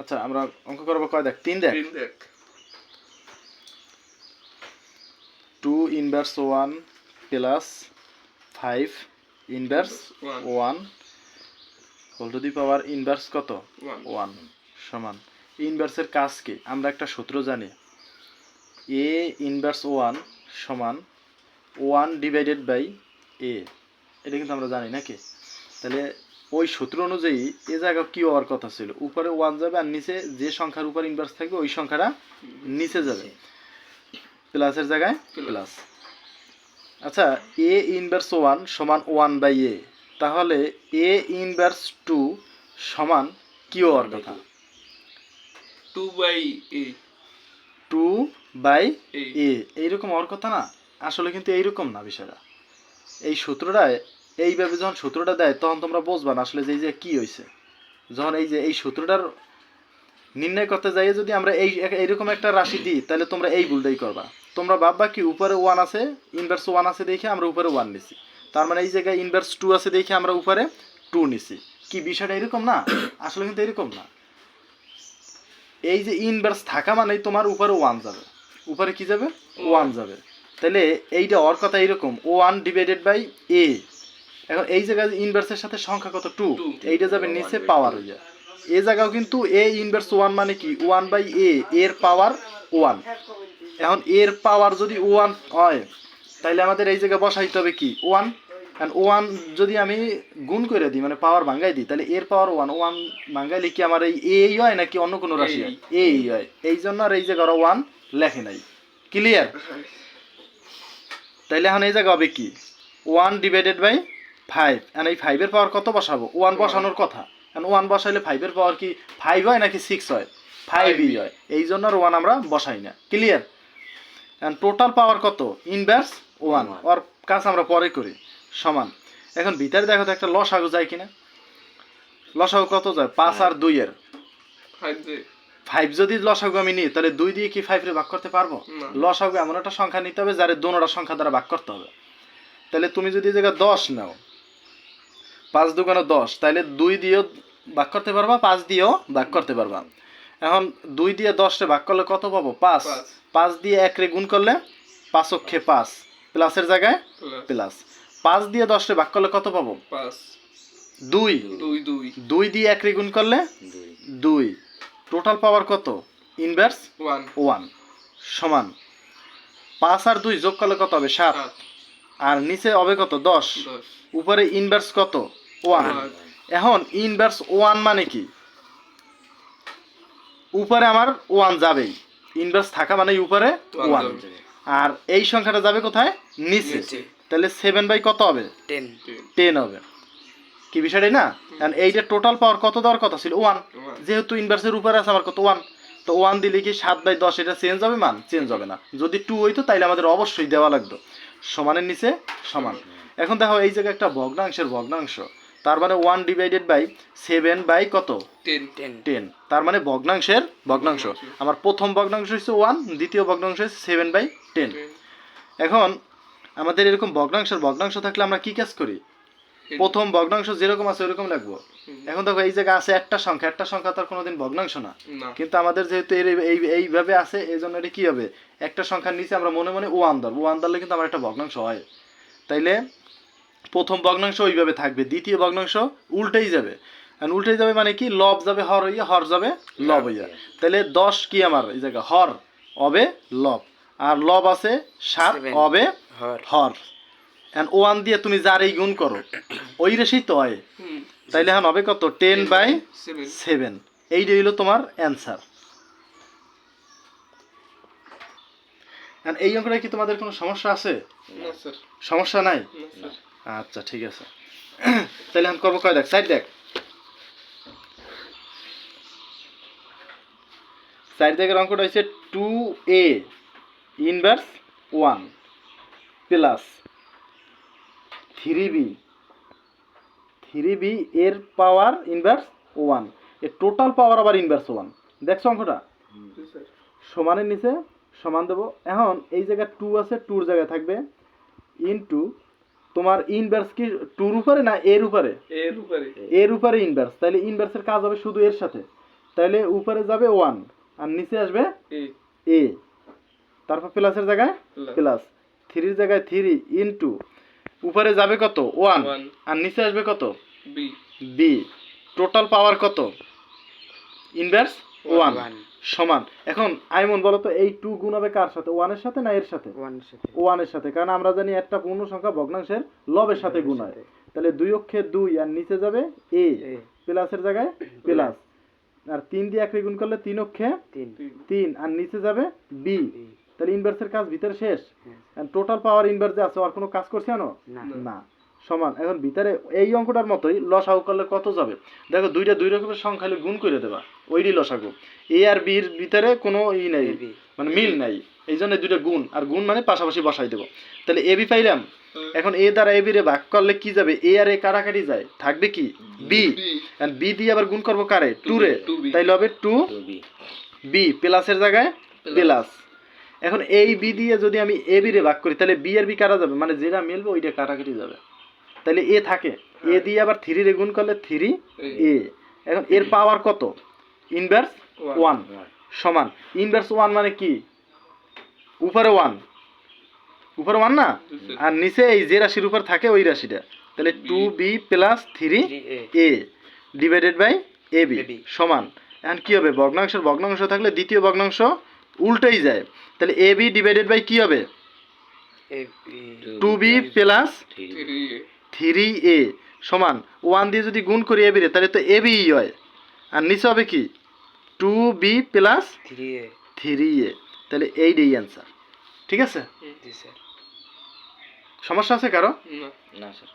আচ্ছা আমরা অঙ্ক করব কয় দেখ? তিন দেখ? তিন দেখ। Two inverse one plus five inverse one. Whole to the power inverse কত? ওয়ান সমান। ইনভার্সের কাজ কি? আমরা একটা সূত্র জানি। এ ইনভার্স ওয়ান সমান ওয়ান ডিভাইডেড বাই এ। এটা কিন্তু আমরা জানি নাকি? তাহলে ওই সূত্র অনুযায়ী এ জায়গা কি হওয়ার কথা ছিল। উপরে ওয়ান যাবে আর নিচে যে সংখ্যার উপর ইনভার্স থাকবে ওই সংখ্যাটা নিচে যাবে। প্লাসের জায়গায় প্লাস আচ্ছা এ ইনভার্স ওয়ান সমান ওয়ান বাই এ তাহলে এ ইনভার্স টু সমান কি হওয়ার কথা। Two by A two by A এইরকম হওয়ার কথা না? আসলে কিন্তু এইরকম না বিষয়টা। এই সূত্রটা এইভাবে যখন সূত্রটা দেয় তখন তোমরা বুঝবা না আসলে যে এই যে কি হয়েছে যখন এই যে এই সূত্রটার নির্ণয় করতে যাইয়ে যদি আমরা এই এইরকম একটা রাশি দিই তাহলে তোমরা এই ভুলটাই করবা। তোমরা ভাববা কি উপরে ওয়ান আছে ইনভার্স ওয়ান আছে দেখে আমরা উপরে ওয়ান নিছি। তার মানে এই জায়গায় ইনভার্স টু আছে দেখে আমরা উপরে টু নিছি। কি বিষয়টা এরকম না? আসলে কিন্তু এরকম না। এই যে ইনভার্স থাকা মানে তোমার উপরে ওয়ান যাবে। উপরে কি যাবে? ওয়ান যাবে। তাহলে এইটা ওর কথা এরকম। ওয়ান ডিভাইডেড বাই এ এখন এই জায়গায় ইনভার্সের সাথে সংখ্যা কত? টু এইটা যাবে নিচে পাওয়ার হয়ে যায়। এ জায়গাও কিন্তু এ ইনভার্স ওয়ান মানে কি? ওয়ান বাই এ এর পাওয়ার ওয়ান এখন এর পাওয়ার যদি ওয়ান হয় তাহলে আমাদের এই জায়গায় বসাইতে হবে কি? ওয়ান কারণ ওয়ান যদি আমি গুণ করে দিই মানে পাওয়ার ভাঙ্গাই দিই তাহলে এর পাওয়ার ওয়ান ওয়ান ভাঙ্গাইলে কি আমার এই এই হয় নাকি অন্য কোনো রাশি হয় এই হয়। এই জন্য আর এই জায়গায় ওয়ান লেখে নাই। ক্লিয়ার তাইলে এখন এই জায়গা হবে কি? ওয়ান ডিভাইডেড বাই ফাইভ এখন এই ফাইভের পাওয়ার কত বসাবো? ওয়ান বসানোর কথা। এখন ওয়ান বসাইলে ফাইভের পাওয়ার কি ফাইভ হয় নাকি সিক্স হয়? ফাইভই হয়। এই জন্য আর ওয়ান আমরা বসাই না। ক্লিয়ার এখন টোটাল পাওয়ার কত? ইনভার্স ওয়ান ওর কাজ আমরা পরে করি। সমান। এখন ভিতরে দেখো তো একটা লসাগু যায় কিনা? লসাগু কত যায়? পাঁচ আর দুইয়ের ফাইভ ফাইভ যদি লসাগু আমি নিই তাহলে দুই দিয়ে কি ফাইভ রে ভাগ করতে পারব। লসাগু এমন একটা সংখ্যা নিতে হবে যারে দোনোটা সংখ্যা দ্বারা ভাগ করতে হবে। তাহলে তুমি যদি জায়গায় দশ নাও পাঁচ দুগুণে দশ তাহলে দুই দিয়েও ভাগ করতে পারবা পাঁচ দিয়েও ভাগ করতে পারবা। এখন দুই দিয়ে দশটা ভাগ করলে কত পাবো? পাঁচ। পাঁচ। দিয়ে এক রে গুণ করলে পাঁচ অক্ষে পাঁচ। প্লাসের জায়গায় প্লাস। পাঁচ দিয়ে দশটা ভাগ করলে কত পাবো? দুই। দুই দিয়ে এক রে গুণ করলে দুই। টোটাল পাওয়ার কত? ইনভার্স ওয়ান সমান। পাঁচ আর দুই যোগ করলে কত হবে? সাত। আর নিচে হবে কত? দশ। দশ। উপরে ইনভার্স কত? ওয়ান এখন ইনভার্স ওয়ান মানে কি? উপরে আমার ওয়ান যাবেই ইনভার্স থাকা মানে উপরে ওয়ান আর এই সংখ্যাটা যাবে কোথায়? নিচে। তাহলে সেভেন বাই কত হবে? টেন টেন টেন হবে। কি বিষয়টাই না? কারণ এইটা টোটাল পাওয়ার কত দেওয়ার কথা ছিল? ওয়ান যেহেতু ইনভার্সের উপরে আছে আমার কত? ওয়ান তো ওয়ান দিলে কি সাত বাই দশ এটা চেঞ্জ হবে? মান চেঞ্জ হবে না। যদি টু হইতো তাইলে আমাদের অবশ্যই দেওয়া লাগতো। সমানের নিচে সমান। এখন দেখো এই জায়গায় একটা ভগ্নাংশের ভগ্নাংশ। তার মানে one divided by seven by কত? টেন তার মানে ভগ্নাংশের ভগ্নাংশ। আমার প্রথম ভগ্নাংশ হচ্ছে ওয়ান দ্বিতীয় ভগ্নাংশ হচ্ছে সেভেন বাই টেন এখন আমাদের এরকম ভগ্নাংশের ভগ্নাংশ থাকলে আমরা কি কাজ করি? প্রথম ভগ্নাংশ যেরকম আছে ওরকম লাগবো। এখন দেখো এই জায়গায় আছে একটা সংখ্যা একটা সংখ্যা তার কোনোদিন ভগ্নাংশ না। না। কিন্তু আমাদের যেহেতু এর এই এইভাবে আছে এই জন্য এটা কি হবে? একটা সংখ্যার নিচে আমরা মনে মনে ওয়ান ধরবো। ওয়ান ধরলে কিন্তু আমার একটা ভগ্নাংশ হয়। তাইলে প্রথম ভগ্নাংশ ওইভাবে থাকবে দ্বিতীয় ভগ্নাংশ উল্টেই যাবে। আর উল্টে যাবে মানে কি? লব যাবে হর হইয়া হর যাবে লব হইয়া। তাহলে দশ কি আমার? এই জায়গা হর অবে লব। আর লব আছে সাত. অবে হর। হর। এন্ড ওয়ান দিয়ে তুমি যার এই গুণ করো ওই রেসেই তো হয়। তাইলে এখন হবে কত? Ten by seven. এইটা হইল তোমার অ্যান্সার। এই অঙ্কটা কি তোমাদের কোনো সমস্যা আছে? সমস্যা নাই? না স্যার। আচ্ছা ঠিক আছে। তাহলে এখন করব কয় দেখ সাইড দেখ। সাইড দেখের অঙ্কটা হচ্ছে two A inverse one plus three B three B এর পাওয়ার ইনভার্স ওয়ানের টোটাল পাওয়ার আবার ইনভার্স ওয়ান দেখছ অঙ্কটা? সমানের নিচে সমান দেবো। এখন এই জায়গায় টু আছে টুর জায়গায় থাকবে ইনটু তোমার ইনভার্স কি টুর উপরে না এর উপরে? এর উপরে। এর উপরে ইনভার্স তাহলে ইনভার্সের কাজ হবে শুধু এর সাথে। তাহলে উপরে যাবে ওয়ান আর নিচে আসবে এ। এ। তারপর প্লাসের জায়গায় প্লাস থ্রির জায়গায় থ্রি ইনটু উপরে যাবে কত? ওয়ান আর নিচে আসবে কত? বি বি টোটাল পাওয়ার কত? ইনভার্স ওয়ান সমান। এখন আইমন বলো তো এই টু গুণ হবে কার সাথে? ওয়ানের সাথে না এর সাথে? ওয়ানের সাথে। ওয়ানের সাথে কারণ আমরা জানি একটা পূর্ণ সংখ্যা ভগ্নাংশের লবের সাথে গুণ হয়। তাহলে দুই অক্ষে দুই আর নিচে যাবে এ প্লাসের জায়গায় প্লাস আর তিন দিয়ে একরে গুণ করলে তিন অক্ষে তিন। তিন। তিন আর নিচে যাবে বি তাহলে ইনভার্সের কাজ ভিতরে শেষ। টোটাল পাওয়ার ইনভার্স আছে আর কোনো কাজ করছে না। সমান। এখন ভিতরে এই অঙ্কটার মতোই লসাগু করলে কত যাবে? দেখো দুইটা দুই রকমের সংখ্যা গুণ করে দেবা। ওইটি লসাগু এ আর বির ভিতরে কোনো ই নাই। মানে মিল নাই। এই জন্য দুইটা গুণ। আর গুণ মানে পাশাপাশি বসাই দেবো। তাহলে এ বি পাইলাম। এখন এ দ্বারা এ বি রে ভাগ করলে কি যাবে? এ আর এ কাটাকাটি যায়। থাকবে কি? বি বি বি দিয়ে আবার গুণ করব কারে? টু রে। টু বি হবে টু বি প্লাসের জায়গায় প্লাস। এখন এই বি দিয়ে যদি আমি এ বি রে ভাগ করি তাহলে বি আর বি কাটা যাবে? মানে যেটা মিলবে ওইটা কাটাকাটি যাবে। তাহলে এ থাকে। এ দিয়ে আবার থ্রি রে গুণ করলে থ্রি এ। এখন এর পাওয়ার কত? ইনভার্স ওয়ান সমান। ইনভার্স ওয়ান মানে কি? উপরে ওয়ান উপরে ওয়ান না? আর নিচে এই যে রাশির উপর থাকে ওই রাশিটা। তাহলে two B plus three A divided by A B সমান। এখন কি হবে? ভগ্নাংশের ভগ্নাংশ থাকলে দ্বিতীয় ভগ্নাংশ উল্টেই যায়। তাহলে এ বি ডিভাইডেড বাই কি হবে? Two B plus three A সমান ওয়ান দিয়ে যদি গুণ করি এ বি রে তাহলে তো এ বি হয়। আর নিচে হবে কি? Two B plus three A. Three A. তাহলে এইটাই অ্যান্সার ঠিক আছে? সমস্যা আছে কারও? না। না স্যার।